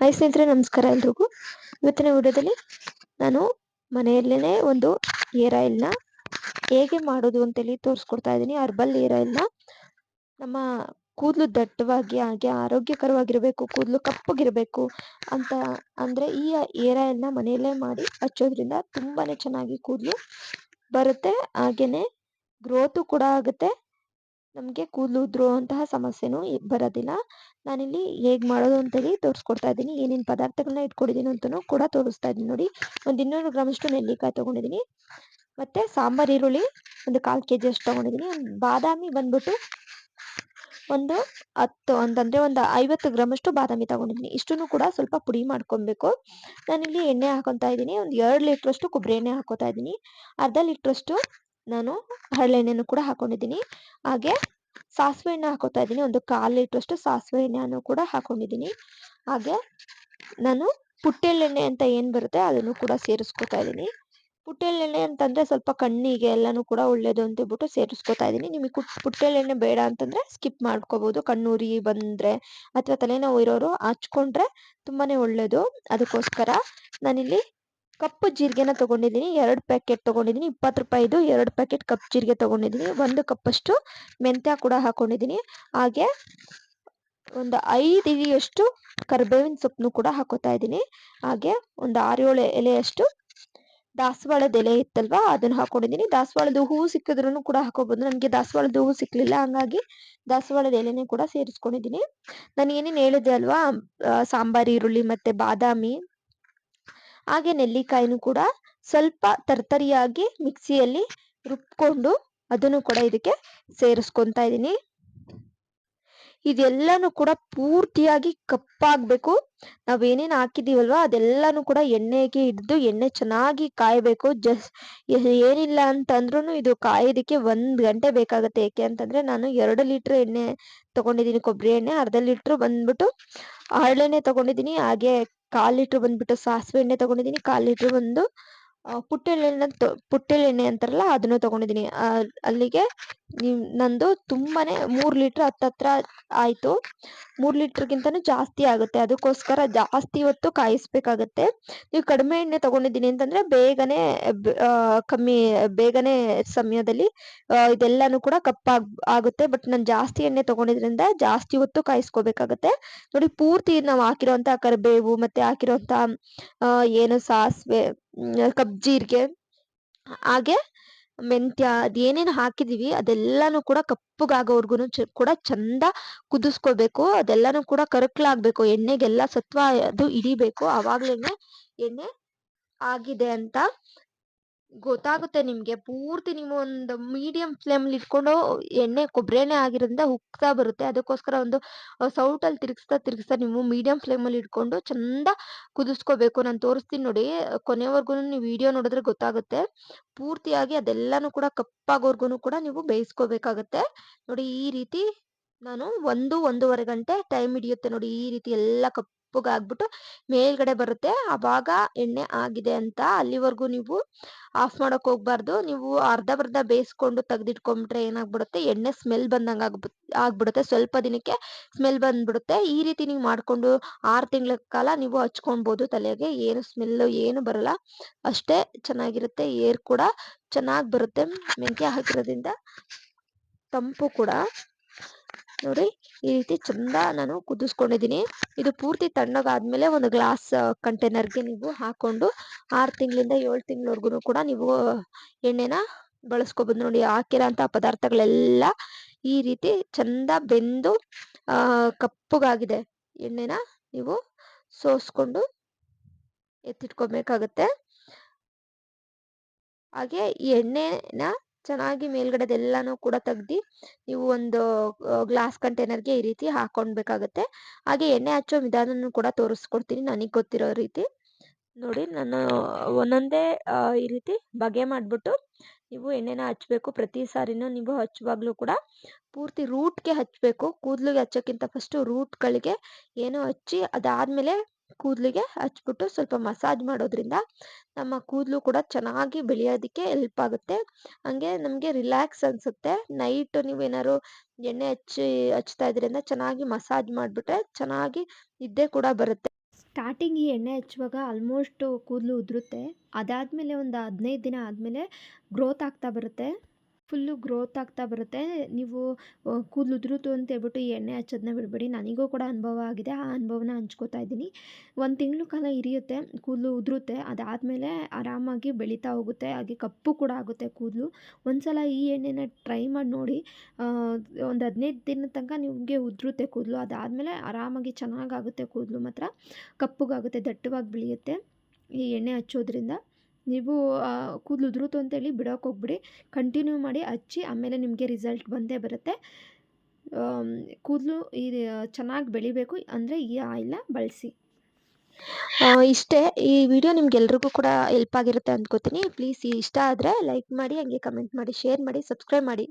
Hi ಸ್ನೇಹಿತರೆ, ನಮಸ್ಕಾರ ಎಲ್ರಿಗೂ. ಇವತ್ತಿನ ವಿಡಿಯೋದಲ್ಲಿ ನಾನು ಮನೆಯಲ್ಲೇ ಒಂದು ಏರ್ ಆಯಿಲ್ನ ಹೇಗೆ ಮಾಡೋದು ಅಂತೇಳಿ ತೋರಿಸ್ಕೊಡ್ತಾ ಇದ್ದೀನಿ. ಅರ್ಬಲ್ ಏರ್ ಆಯಿಲ್ನ ನಮ್ಮ ಕೂದಲು ದಟ್ಟವಾಗಿ, ಹಾಗೆ ಆರೋಗ್ಯಕರವಾಗಿರಬೇಕು, ಕೂದಲು ಕಪ್ಪಗಿರಬೇಕು ಅಂತ ಅಂದರೆ ಈ ಏರ್ ಆಯಿಲ್ನ ಮನೆಯಲ್ಲೇ ಮಾಡಿ ಹಚ್ಚೋದ್ರಿಂದ ತುಂಬಾನೇ ಚೆನ್ನಾಗಿ ಕೂದಲು ಬರುತ್ತೆ. ಹಾಗೇನೆ ಗ್ರೋತು ಕೂಡ ಆಗುತ್ತೆ. ನಮಗೆ ಕೂದಲು ಉದುರುವಂತಹ ಸಮಸ್ಯೆನೂ ಬರೋದಿಲ್ಲ. ನಾನಿಲ್ಲಿ ಹೇಗೆ ಮಾಡೋದು ಅಂತೇಳಿ ತೋರಿಸ್ಕೊಡ್ತಾ ಇದ್ದೀನಿ. ಏನೇನು ಪದಾರ್ಥಗಳನ್ನ ಇಟ್ಕೊಂಡಿದ್ದೀನಿ ಅಂತಲೂ ಕೂಡ ತೋರಿಸ್ತಾ ಇದ್ದೀನಿ ನೋಡಿ. ಒಂದು ಇನ್ನೂರು ಗ್ರಾಮಷ್ಟು ನೆಲ್ಲಿಕಾಯಿ ತೊಗೊಂಡಿದ್ದೀನಿ ಮತ್ತು ಸಾಂಬಾರು, ಈರುಳ್ಳಿ ಒಂದು ಕಾಲು ಕೆ ಜಿ ಅಷ್ಟು ತೊಗೊಂಡಿದ್ದೀನಿ ಬಾದಾಮಿ ಬಂದ್ಬಿಟ್ಟು ಒಂದು ಹತ್ತು ಅಂತಂದರೆ ಒಂದು ಐವತ್ತು ಗ್ರಾಮಷ್ಟು ಬಾದಾಮಿ ತೊಗೊಂಡಿದ್ದೀನಿ ಇಷ್ಟನ್ನು ಕೂಡ ಸ್ವಲ್ಪ ಪುಡಿ ಮಾಡ್ಕೊಬೇಕು. ನಾನಿಲ್ಲಿ ಎಣ್ಣೆ ಹಾಕೊತಾ ಇದ್ದೀನಿ. ಒಂದು ಎರಡು ಲೀಟ್ರಷ್ಟು ಕೊಬ್ಬರಿ ಎಣ್ಣೆ ಹಾಕೋತಾ ಇದ್ದೀನಿ. ಅರ್ಧ ಲೀಟ್ರಷ್ಟು ನಾನು ಹರಳೆಣ್ಣೆನೂ ಕೂಡ ಹಾಕೊಂಡಿದ್ದೀನಿ. ಹಾಗೆ ಸಾಸಿವೆ ಎಣ್ಣೆ ಹಾಕೋತಾ ಇದ್ದೀನಿ ಒಂದು ಕಾಲು ಲೀಟ್ರಷ್ಟು ಸಾಸಿವೆ ಎಣ್ಣೆಯನ್ನು ಕೂಡ ಹಾಕೊಂಡಿದ್ದೀನಿ ಹಾಗೆ ನಾನು ಪುಟ್ಟೆಳ್ಳೆಣ್ಣೆ ಅಂತ ಏನು ಬರುತ್ತೆ ಅದನ್ನು ಕೂಡ ಸೇರಿಸ್ಕೊತಾ ಇದ್ದೀನಿ ಪುಟ್ಟೆಳ್ಳೆಣ್ಣೆ ಅಂತಂದರೆ ಸ್ವಲ್ಪ ಕಣ್ಣಿಗೆ ಎಲ್ಲನೂ ಕೂಡ ಒಳ್ಳೇದು ಅಂತ ಹೇಳ್ಬಿಟ್ಟು ಸೇರಿಸ್ಕೊತಾ ಇದ್ದೀನಿ ನಿಮಗೆ ಕುಟ್, ಪುಟ್ಟೆಳ್ಳೆಣ್ಣೆ ಬೇಡ ಅಂತಂದರೆ ಸ್ಕಿಪ್ ಮಾಡ್ಕೋಬೋದು. ಕಣ್ಣೂರಿ ಬಂದರೆ ಅಥವಾ ತಲೆನೋವು ಇರೋರು ಹಚ್ಕೊಂಡ್ರೆ ತುಂಬಾ ಒಳ್ಳೆಯದು. ಅದಕ್ಕೋಸ್ಕರ ನಾನಿಲ್ಲಿ ಕಪ್ಪು ಜೀರಿಗೆನ ತಗೊಂಡಿದ್ದೀನಿ, ಎರಡು ಪ್ಯಾಕೆಟ್ ತೊಗೊಂಡಿದ್ದೀನಿ, ಇಪ್ಪತ್ತು ರೂಪಾಯಿದು ಎರಡು ಪ್ಯಾಕೆಟ್ ಕಪ್ ಜೀರಿಗೆ ತೊಗೊಂಡಿದ್ದೀನಿ, ಒಂದು ಕಪ್ಪಷ್ಟು ಮೆಂತ್ಯ ಕೂಡ ಹಾಕೊಂಡಿದ್ದೀನಿ, ಹಾಗೆ ಒಂದು ಐದು ಇಲಿಯಷ್ಟು ಕರ್ಬೇವಿನ ಸೊಪ್ಪನ್ನು ಕೂಡ ಹಾಕೋತಾ ಇದ್ದೀನಿ, ಹಾಗೆ ಒಂದು ಆರು ಏಳು ಎಲೆಯಷ್ಟು ದಾಸವಾಳದ ಎಲೆ ಇತ್ತಲ್ವಾ, ಅದನ್ನ ಹಾಕೊಂಡಿದ್ದೀನಿ, ದಾಸವಾಳದ ಹೂವು ಸಿಕ್ಕಿದ್ರೂ ಕೂಡ ಹಾಕೋಬಹುದು ನನಗೆ ದಾಸವಾಳದ ಹೂವು ಸಿಕ್ಕಲಿಲ್ಲ ಹಂಗಾಗಿ ದಾಸವಾಳದ ಎಲೆನೇ ಕೂಡ ಸೇರಿಸ್ಕೊಂಡಿದ್ದೀನಿ. ನಾನು ಏನೇನು ಹೇಳಿದೆ ಅಲ್ವಾ ಸಾಂಬಾರ್, ಈರುಳ್ಳಿ ಮತ್ತೆ ಬಾದಾಮಿ ಹಾಗೆ ನೆಲ್ಲಿಕಾಯಿನೂ ಕೂಡ ಸ್ವಲ್ಪ ತರ್ತರಿಯಾಗಿ ಮಿಕ್ಸಿಯಲ್ಲಿ ರುಬ್ಕೊಂಡು ಅದನ್ನು ಕೂಡ ಇದಕ್ಕೆ ಸೇರಿಸ್ಕೊಂತಾ ಇದ್ದೀನಿ. ಇದೆಲ್ಲನೂ ಕೂಡ ಪೂರ್ತಿಯಾಗಿ ಕಪ್ಪಾಗಬೇಕು. ನಾವೇನೇನು ಹಾಕಿದೀವಲ್ವಾ ಅದೆಲ್ಲನೂ ಕೂಡ ಎಣ್ಣೆಗೆ ಹಿಡಿದು ಎಣ್ಣೆ ಚೆನ್ನಾಗಿ ಕಾಯಬೇಕು. ಜಸ್ ಏನಿಲ್ಲ ಅಂತಂದ್ರೂ ಇದು ಕಾಯೋದಕ್ಕೆ ಒಂದು ಗಂಟೆ ಬೇಕಾಗುತ್ತೆ. ಏಕೆ ಅಂತಂದರೆ ನಾನು ಎರಡು ಲೀಟ್ರ್ ಎಣ್ಣೆ ತೊಗೊಂಡಿದ್ದೀನಿ, ಕೊಬ್ಬರಿ ಎಣ್ಣೆ, ಅರ್ಧ ಲೀಟ್ರ್ ಬಂದ್ಬಿಟ್ಟು ಹರಳೆಣ್ಣೆ ತೊಗೊಂಡಿದ್ದೀನಿ. ಹಾಗೆ ಕಾಲು ಲೀಟ್ರ್ ಬಂದ್ಬಿಟ್ಟು ಸಾಸಿವೆ ಎಣ್ಣೆ ತಗೊಂಡಿದ್ದೀನಿ. ಕಾಲು ಲೀಟ್ರ್ ಬಂದು ಪುಟ್ಟೆಳ್ಳೆಣ್ಣೆ ಪುಟ್ಟೆಲೆಣ್ಣೆ ಅಂತಾರಲ್ಲ, ಅದನ್ನು ತೊಗೊಂಡಿದ್ದೀನಿ. ಅಲ್ಲಿಗೆ ನೀವು ನಂದು ತುಂಬಾನೇ ಮೂರು ಲೀಟ್ರ್ ಹತ್ತತ್ರ ಆಯಿತು. ಮೂರು ಲೀಟ್ರ್ಗಿಂತನೂ ಜಾಸ್ತಿ ಆಗುತ್ತೆ. ಅದಕ್ಕೋಸ್ಕರ ಜಾಸ್ತಿ ಹೊತ್ತು ಕಾಯಿಸ್ಬೇಕಾಗತ್ತೆ. ನೀವು ಕಡಿಮೆ ಎಣ್ಣೆ ತೊಗೊಂಡಿದ್ದೀನಿ ಅಂತಂದರೆ ಬೇಗನೆ ಕಮ್ಮಿ, ಬೇಗನೆ ಸಮಯದಲ್ಲಿ ಇದೆಲ್ಲನೂ ಕೂಡ ಕಪ್ಪಾಗ, ಆಗುತ್ತೆ. ಬಟ್ ನಾನು ಜಾಸ್ತಿ ಎಣ್ಣೆ ತೊಗೊಂಡಿದ್ರಿಂದ ಜಾಸ್ತಿ ಹೊತ್ತು ಕಾಯಿಸ್ಕೋಬೇಕಾಗತ್ತೆ. ನೋಡಿ ಪೂರ್ತಿ ನಾವು ಹಾಕಿರೋಂಥ ಕರಿಬೇವು ಮತ್ತು ಹಾಕಿರೋಂಥ ಏನು ಸಾಸಿವೆ ಕಬ್ಜೀರಿಗೆ ಹಾಗೆ ಮೆಂತ್ಯ ಅದೇನೇನು ಹಾಕಿದೀವಿ ಅದೆಲ್ಲಾನು ಕೂಡ ಕಪ್ಪಗಾಗೋವರ್ಗು ಕೂಡ ಚಂದ ಕುದಿಸ್ಕೋಬೇಕು. ಅದೆಲ್ಲಾನು ಕೂಡ ಕರಕ್ಲಾಗ್ಬೇಕು. ಎಣ್ಣೆಗೆಲ್ಲ ಸತ್ವ ಅದು ಹಿಡಿಬೇಕು. ಆವಾಗ್ಲೇನೆ ಎಣ್ಣೆ ಆಗಿದೆ ಅಂತ. ಗೊತ್ತಾಗುತ್ತೆ ನಿಮ್ಗೆ. ಪೂರ್ತಿ ನೀವು ಒಂದು ಮೀಡಿಯಂ ಫ್ಲೇಮಲ್ಲಿ ಇಟ್ಕೊಂಡು ಎಣ್ಣೆ ಕೊಬ್ಬರಿ ಎಣ್ಣೆ ಆಗಿರೋದ್ರಿಂದ ಉಕ್ತಾ ಬರುತ್ತೆ. ಅದಕ್ಕೋಸ್ಕರ ಒಂದು ಸೌಟಲ್ಲಿ ತಿರುಗಿಸ್ತಾ ತಿರುಗಿಸ್ತಾ ನೀವು ಮೀಡಿಯಂ ಫ್ಲೇಮಲ್ಲಿ ಇಟ್ಕೊಂಡು ಚಂದ ಕುದಿಸ್ಕೋಬೇಕು. ನಾನು ತೋರಿಸ್ತೀನಿ ನೋಡಿ ಕೊನೆವರೆಗೂ ನೀವು ವಿಡಿಯೋ ನೋಡಿದ್ರೆ ಗೊತ್ತಾಗುತ್ತೆ. ಪೂರ್ತಿಯಾಗಿ ಅದೆಲ್ಲಾನು ಕೂಡ ಕಪ್ಪಾಗೋವರ್ಗು ಕೂಡ ನೀವು ಬೇಯಿಸ್ಕೋಬೇಕಾಗತ್ತೆ. ನೋಡಿ ಈ ರೀತಿ ನಾನು ಒಂದು, ಒಂದೂವರೆ ಗಂಟೆ ಟೈಮ್ ಹಿಡಿಯುತ್ತೆ ನೋಡಿ ಈ ರೀತಿ ಎಲ್ಲ ಕಪ್ ಆಗ್ಬಿಟ್ಟು ಮೇಲ್ಗಡೆ ಬರುತ್ತೆ. ಅವಾಗ ಎಣ್ಣೆ ಆಗಿದೆ ಅಂತ ಅಲ್ಲಿವರೆಗೂ ನೀವು ಆಫ್ ಮಾಡೋಕೆ ಹೋಗ್ಬಾರ್ದು. ನೀವು ಅರ್ಧ ಬರ್ಧ ಬೇಯಿಸ್ಕೊಂಡು ತೆಗ್ದಿಟ್ಕೊಂಡ್ಬಿಟ್ರೆ ಏನಾಗ್ಬಿಡುತ್ತೆ? ಎಣ್ಣೆ ಸ್ಮೆಲ್ ಬಂದಂಗೆ ಆಗ್ಬಿ ಆಗ್ಬಿಡುತ್ತೆ. ಸ್ವಲ್ಪ ದಿನಕ್ಕೆ ಸ್ಮೆಲ್ ಬಂದ್ಬಿಡುತ್ತೆ. ಈ ರೀತಿ ನೀವು ಮಾಡ್ಕೊಂಡು ಆರು ತಿಂಗಳ ಕಾಲ ನೀವು ಹಚ್ಕೊಳ್ಬೋದು ತಲೆಗೆ. ಏನು ಸ್ಮೆಲ್ ಏನು ಬರಲ್ಲ. ಅಷ್ಟೇ ಚೆನ್ನಾಗಿರುತ್ತೆ. ಏರ್ ಕೂಡ ಚೆನ್ನಾಗಿ ಬರುತ್ತೆ. ಮೆಂತ್ಯ ಹಾಕಿರೋದ್ರಿಂದ ತಂಪು ಕೂಡ. ನೋಡಿ, ಈ ರೀತಿ ಚಂದ ನಾನು ಕುದಿಸ್ಕೊಂಡಿದ್ದೀನಿ. ಇದು ಪೂರ್ತಿ ತಣ್ಣಗಾದ್ಮೇಲೆ ಒಂದು ಗ್ಲಾಸ್ ಕಂಟೈನರ್ಗೆ ನೀವು ಹಾಕೊಂಡು ಆರು ತಿಂಗಳಿಂದ ಏಳು ತಿಂಗಳವರೆಗೂ ಕೂಡ ನೀವು ಎಣ್ಣೆನ ಬಳಸ್ಕೊಬೋದು ನೋಡಿ, ಹಾಕಿರೋಂಥ ಪದಾರ್ಥಗಳೆಲ್ಲ ಈ ರೀತಿ ಚಂದ ಬೆಂದು ಕಪ್ಪುಗಾಗಿದೆ. ಎಣ್ಣೆನ ನೀವು ಸೋಸ್ಕೊಂಡು ಎತ್ತಿಟ್ಕೊಬೇಕಾಗತ್ತೆ. ಹಾಗೆ ಎಣ್ಣೆನ ಚೆನ್ನಾಗಿ ಮೇಲ್ಗಡೆದೆಲ್ಲಾನು ಕೂಡ ತೆಗ್ದು ನೀವು ಒಂದು ಗ್ಲಾಸ್ ಕಂಟೈನರ್ಗೆ ಈ ರೀತಿ ಹಾಕೊಳ್ಬೇಕಾಗುತ್ತೆ ಹಾಗೆ ಎಣ್ಣೆ ಹಚ್ಚೋ ವಿಧಾನನೂ ಕೂಡ ತೋರಿಸ್ಕೊಡ್ತೀನಿ ನನಗೆ ಗೊತ್ತಿರೋ ರೀತಿ. ನೋಡಿ ನಾನು ಒಂದೊಂದೇ ಈ ರೀತಿ ಬಗೆ ಮಾಡಿಬಿಟ್ಟು ನೀವು ಎಣ್ಣೆನ ಹಚ್ಚಬೇಕು ಪ್ರತಿ ಸಾರಿನೂ ನೀವು ಹಚ್ಚುವಾಗಲೂ ಕೂಡ ಪೂರ್ತಿ ರೂಟ್ಗೆ ಹಚ್ಚಬೇಕು ಕೂದಲಿಗೆ ಹಚ್ಚೋಕ್ಕಿಂತ ಫಸ್ಟು ರೂಟ್ಗಳಿಗೆ ಏನು ಹಚ್ಚಿ ಅದಾದಮೇಲೆ ಕೂದಲಿಗೆ ಹಚ್ಬಿಟ್ಟು ಸ್ವಲ್ಪ ಮಸಾಜ್ ಮಾಡೋದ್ರಿಂದ ನಮ್ಮ ಕೂದಲು ಕೂಡ ಚೆನ್ನಾಗಿ ಬೆಳೆಯೋದಕ್ಕೆ ಹೆಲ್ಪ್ ಆಗುತ್ತೆ. ಹಂಗೆ ನಮಗೆ ರಿಲ್ಯಾಕ್ಸ್ ಅನಿಸುತ್ತೆ. ನೈಟ್ ನೀವೇನಾದ್ರು ಎಣ್ಣೆ ಹಚ್ಚಿ, ಹಚ್ತಾ ಇದ್ರಿಂದ ಚೆನ್ನಾಗಿ ಮಸಾಜ್ ಮಾಡಿಬಿಟ್ರೆ ಚೆನ್ನಾಗಿ ನಿದ್ದೆ ಕೂಡ ಬರುತ್ತೆ. ಸ್ಟಾರ್ಟಿಂಗ್ ಈ ಎಣ್ಣೆ ಹಚ್ಚುವಾಗ ಆಲ್ಮೋಸ್ಟು ಕೂದಲು ಉದುರುತ್ತೆ. ಅದಾದಮೇಲೆ ಒಂದು ಹದಿನೈದು ದಿನ ಆದಮೇಲೆ ಗ್ರೋತ್ ಆಗ್ತಾ ಬರುತ್ತೆ. ಫುಲ್ಲು ಗ್ರೋತ್ ಆಗ್ತಾ ಬರುತ್ತೆ. ನೀವು ಕೂದಲು ಉದುರಿತು ಅಂತ ಹೇಳ್ಬಿಟ್ಟು ಈ ಎಣ್ಣೆ ಹಚ್ಚೋದನ್ನ ಬಿಡಬೇಡಿ. ನನಗೂ ಕೂಡ ಅನುಭವ ಆಗಿದೆ. ಆ ಅನುಭವನ ಹಂಚ್ಕೋತಾ ಇದ್ದೀನಿ. ಒಂದು ತಿಂಗಳು ಕಾಲ ಇರಿಯುತ್ತೆ, ಕೂದಲು ಉದುರುತ್ತೆ. ಅದಾದಮೇಲೆ ಆರಾಮಾಗಿ ಬೆಳೀತಾ ಹೋಗುತ್ತೆ. ಹಾಗೆ ಕಪ್ಪು ಕೂಡ ಆಗುತ್ತೆ ಕೂದಲು. ಒಂದು ಸಲ ಈ ಎಣ್ಣೆನ ಟ್ರೈ ಮಾಡಿ ನೋಡಿ. ಒಂದು ಹದಿನೈದು ದಿನದ ತನಕ ನಿಮಗೆ ಉದುರುತ್ತೆ ಕೂದಲು. ಅದಾದಮೇಲೆ ಆರಾಮಾಗಿ ಚೆನ್ನಾಗಾಗುತ್ತೆ ಕೂದಲು ಮಾತ್ರ. ಕಪ್ಪಗಾಗುತ್ತೆ, ದಟ್ಟವಾಗಿ ಬೆಳೆಯುತ್ತೆ ಈ ಎಣ್ಣೆ ಹಚ್ಚೋದ್ರಿಂದ. ನೀವು ಕೂದಲು ಉದುರಿತು ಅಂತೇಳಿ ಬಿಡೋಕೆ ಹೋಗ್ಬಿಡಿ. ಕಂಟಿನ್ಯೂ ಮಾಡಿ ಹಚ್ಚಿ, ಆಮೇಲೆ ನಿಮಗೆ ರಿಸಲ್ಟ್ ಬಂದೇ ಬರುತ್ತೆ. ಕೂದಲು ಈ ಚೆನ್ನಾಗಿ ಬೆಳಿಬೇಕು. ಅಂದರೆ ಈ ಆಯಿಲ್ನ ಬಳಸಿ. ಇಷ್ಟೇ. ಈ ವಿಡಿಯೋ ನಿಮ್ಗೆಲ್ರಿಗೂ ಕೂಡ ಹೆಲ್ಪ್ ಆಗಿರುತ್ತೆ ಅಂದ್ಕೋತೀನಿ. ಪ್ಲೀಸ್ ಇಷ್ಟ ಆದರೆ ಲೈಕ್ ಮಾಡಿ, ಹಂಗೆ ಕಮೆಂಟ್ ಮಾಡಿ ಶೇರ್ ಮಾಡಿ ಸಬ್ಸ್ಕ್ರೈಬ್ ಮಾಡಿ.